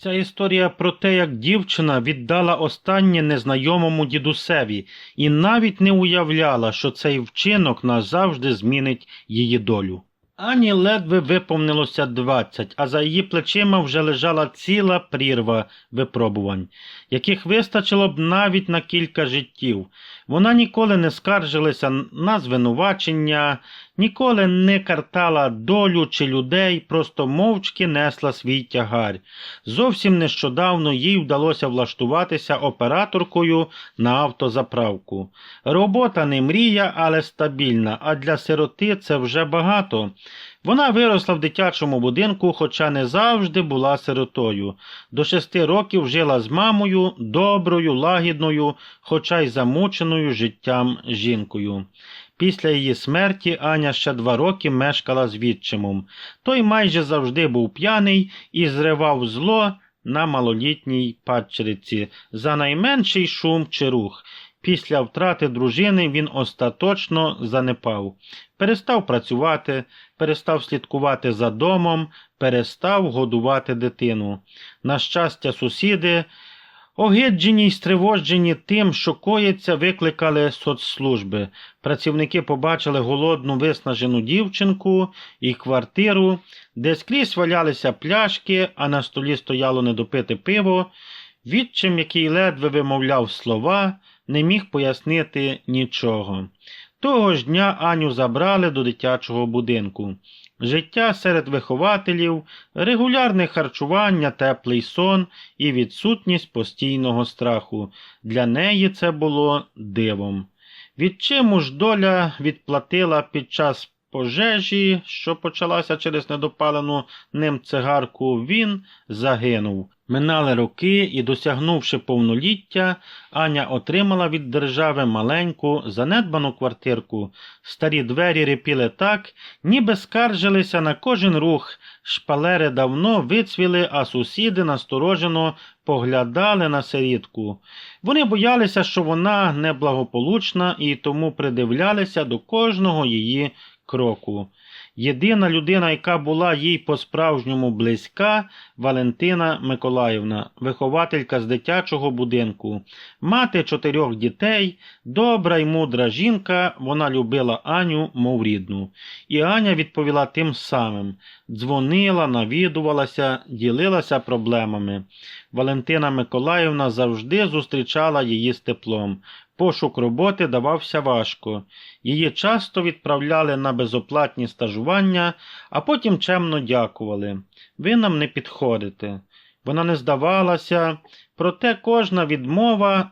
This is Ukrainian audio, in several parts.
Ця історія про те, як дівчина віддала останнє незнайомому дідусеві і навіть не уявляла, що цей вчинок назавжди змінить її долю. Ані ледве виповнилося двадцять, а за її плечима вже лежала ціла прірва випробувань, яких вистачило б навіть на кілька життів. Вона ніколи не скаржилася на звинувачення, ніколи не картала долю чи людей, просто мовчки несла свій тягар. Зовсім нещодавно їй вдалося влаштуватися операторкою на автозаправку. Робота не мрія, але стабільна, а для сироти це вже багато. Вона виросла в дитячому будинку, хоча не завжди була сиротою. До шести років жила з мамою, доброю, лагідною, хоча й замученою життям жінкою. Після її смерті Аня ще два роки мешкала з відчимом. Той майже завжди був п'яний і зривав зло на малолітній падчериці за найменший шум чи рух. Після втрати дружини він остаточно занепав, перестав працювати, перестав слідкувати за домом, перестав годувати дитину. На щастя, сусіди, огиджені й стривожені тим, що коїться, викликали соцслужби. Працівники побачили голодну виснажену дівчинку і квартиру, де скрізь валялися пляшки, а на столі стояло недопите пиво. Відчим, який ледве вимовляв слова, не міг пояснити нічого. Того ж дня Аню забрали до дитячого будинку. Життя серед вихователів, регулярне харчування, теплий сон і відсутність постійного страху. Для неї це було дивом. Відчиму ж доля відплатила під час пожежі, що почалася через недопалену ним цигарку, він загинув. Минали роки і, досягнувши повноліття, Аня отримала від держави маленьку, занедбану квартирку. Старі двері рипіли так, ніби скаржилися на кожен рух. Шпалери давно вицвіли, а сусіди насторожено поглядали на сирітку. Вони боялися, що вона неблагополучна, і тому придивлялися до кожного її кроку. Єдина людина, яка була їй по-справжньому близька, Валентина Миколаївна, вихователька з дитячого будинку, мати чотирьох дітей, добра й мудра жінка, вона любила Аню, мов рідну. І Аня відповіла тим самим дзвонила, навідувалася, ділилася проблемами. Валентина Миколаївна завжди зустрічала її з теплом. Пошук роботи давався важко. Її часто відправляли на безоплатні стажування, а потім чемно дякували. Ви нам не підходите. Вона не здавалася, проте кожна відмова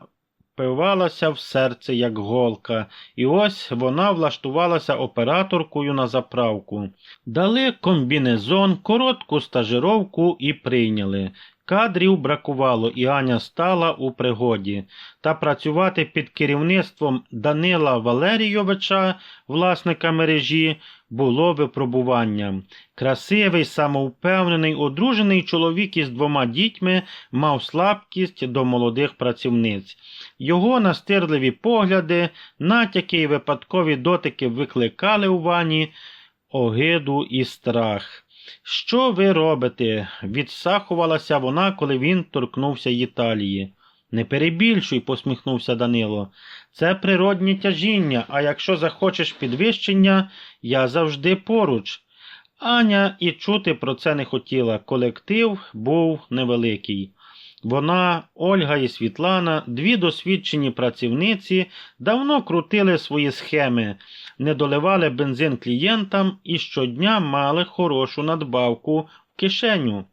впивалася в серце, як голка, і ось вона влаштувалася операторкою на заправку. Дали комбінезон, коротку стажировку і прийняли. Кадрів бракувало, і Аня стала у пригоді. Та працювати під керівництвом Данила Валерійовича, власника мережі, було випробуванням. Красивий, самовпевнений, одружений чоловік із двома дітьми мав слабкість до молодих працівниць. Його настирливі погляди, натяки і випадкові дотики викликали у вані огиду і страх. Що ви робите? відсахувалася вона, коли він торкнувся її талії. Не перебільшуй, посміхнувся Данило. Це природнє тяжіння, а якщо захочеш підвищення, я завжди поруч. Аня і чути про це не хотіла. Колектив був невеликий. Вона, Ольга і Світлана, дві досвідчені працівниці, давно крутили свої схеми, не доливали бензин клієнтам і щодня мали хорошу надбавку в кишеню.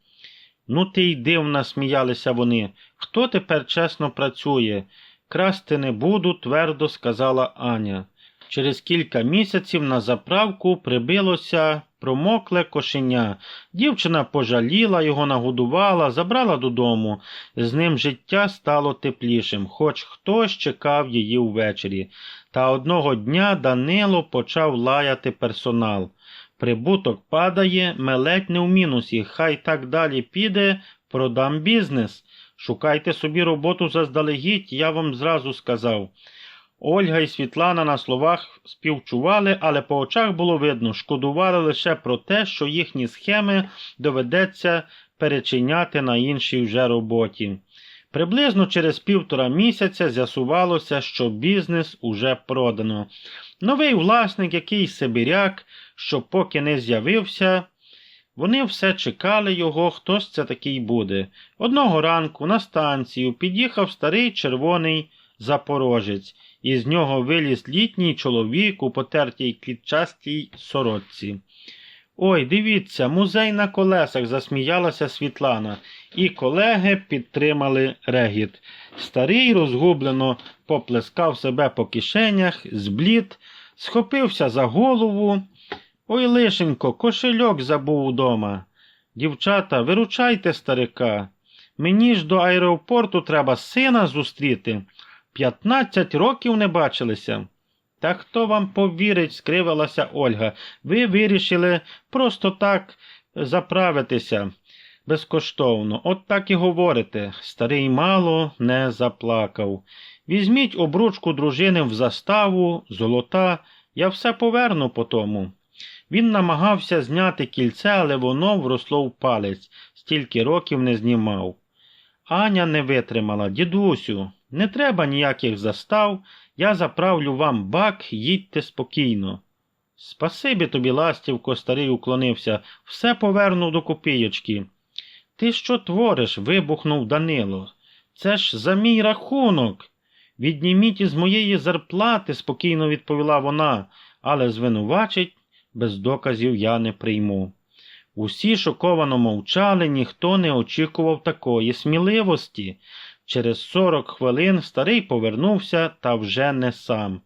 Ну, ти й дивна, сміялися вони. Хто тепер чесно працює? Красти не буду, твердо сказала Аня. Через кілька місяців на заправку прибилося промокле кошеня. Дівчина пожаліла його, нагодувала, забрала додому. З ним життя стало теплішим, хоч хтось чекав її ввечері. Та одного дня Данило почав лаяти персонал. Прибуток падає, ми ледь не в мінусі, хай так далі піде, продам бізнес. Шукайте собі роботу заздалегідь, я вам зразу сказав. Ольга і Світлана на словах співчували, але по очах було видно, шкодували лише про те, що їхні схеми доведеться перечиняти на іншій вже роботі. Приблизно через півтора місяця з'ясувалося, що бізнес уже продано. Новий власник, якийсь сибіряк, що поки не з'явився, вони все чекали його, хто ж це такий буде. Одного ранку на станцію під'їхав старий червоний запорожець, і з нього виліз літній чоловік у потертій клітчастій сорочці. Ой, дивіться, музей на колесах, засміялася Світлана, і колеги підтримали регіт. Старий розгублено поплескав себе по кишенях, зблід, схопився за голову. Ой, лишенько, кошельок забув удома. Дівчата, виручайте старика. Мені ж до аеропорту треба сина зустріти. П'ятнадцять років не бачилися. Та хто вам повірить, скривилася Ольга. Ви вирішили просто так заправитися безкоштовно. От так і говорите. Старий мало не заплакав. Візьміть обручку дружини в заставу, золота, я все поверну по тому. Він намагався зняти кільце, але воно вросло в палець, стільки років не знімав. Аня не витримала. Дідусю, не треба ніяких застав, я заправлю вам бак, їдьте спокійно. Спасибі тобі, ластівко, старий уклонився, все поверну до копійочки. Ти що твориш? вибухнув Данило. Це ж за мій рахунок. Відніміть із моєї зарплати, спокійно відповіла вона, але звинувачить без доказів я не прийму. Усі шоковано мовчали, ніхто не очікував такої сміливості. Через сорок хвилин старий повернувся та вже не сам.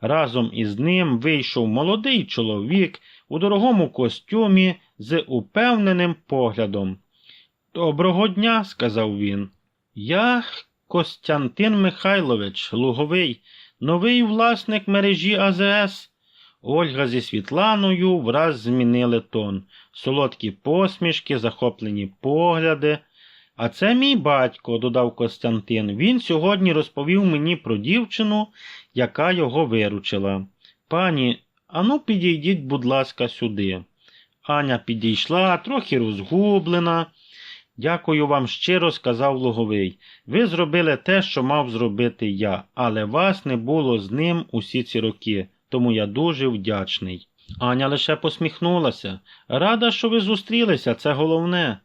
Разом із ним вийшов молодий чоловік у дорогому костюмі з упевненим поглядом. Доброго дня, сказав він. Я Костянтин Михайлович, Луговий, новий власник мережі АЗС. Ольга зі Світланою враз змінили тон, солодкі посмішки, захоплені погляди. А це мій батько, додав Костянтин. Він сьогодні розповів мені про дівчину, яка його виручила. Пані, ану підійдіть, будь ласка, сюди. Аня підійшла, трохи розгублена. Дякую вам щиро, сказав Луговий. Ви зробили те, що мав зробити я, але вас не було з ним усі ці роки, тому я дуже вдячний. Аня лише посміхнулася. Рада, що ви зустрілися, це головне.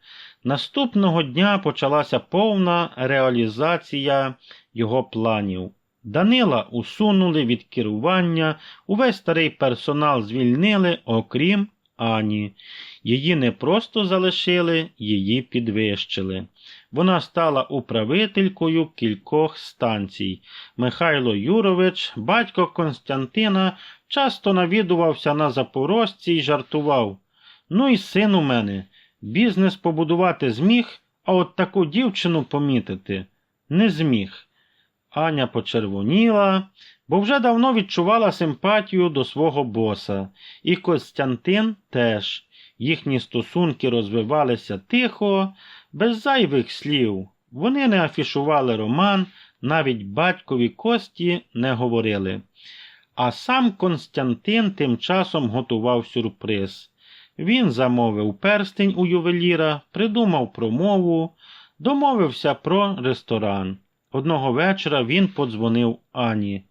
Наступного дня почалася повна реалізація його планів. Данила усунули від керування, увесь старий персонал звільнили, окрім Ані. Її не просто залишили, її підвищили. Вона стала управителькою кількох станцій. Михайло Юрович, батько Константина, часто навідувався на запорожці і жартував. Ну і син у мене. Бізнес побудувати зміг, а от таку дівчину помітити не зміг. Аня почервоніла, бо вже давно відчувала симпатію до свого боса, і Костянтин теж. Їхні стосунки розвивалися тихо, без зайвих слів. Вони не афішували роман, навіть батькові кості не говорили. А сам Константин тим часом готував сюрприз. Він замовив перстень у ювеліра, придумав промову, домовився про ресторан. Одного вечора він подзвонив Ані.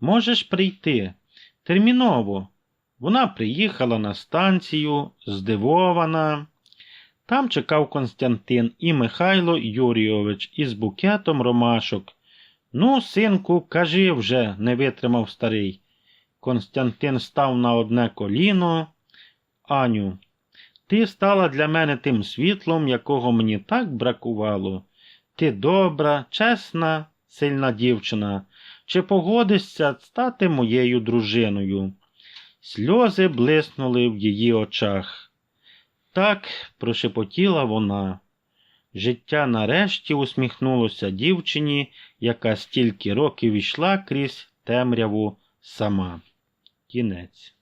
Можеш прийти? Терміново. Вона приїхала на станцію, здивована. Там чекав Константин і Михайло Юрійович із букетом ромашок. Ну, синку, кажи вже, не витримав старий. Константин став на одне коліно. Аню, ти стала для мене тим світлом, якого мені так бракувало. Ти добра, чесна, сильна дівчина. Чи погодишся стати моєю дружиною? Сльози блиснули в її очах. Так прошепотіла вона. Життя нарешті усміхнулося дівчині, яка стільки років йшла крізь темряву сама. Кінець.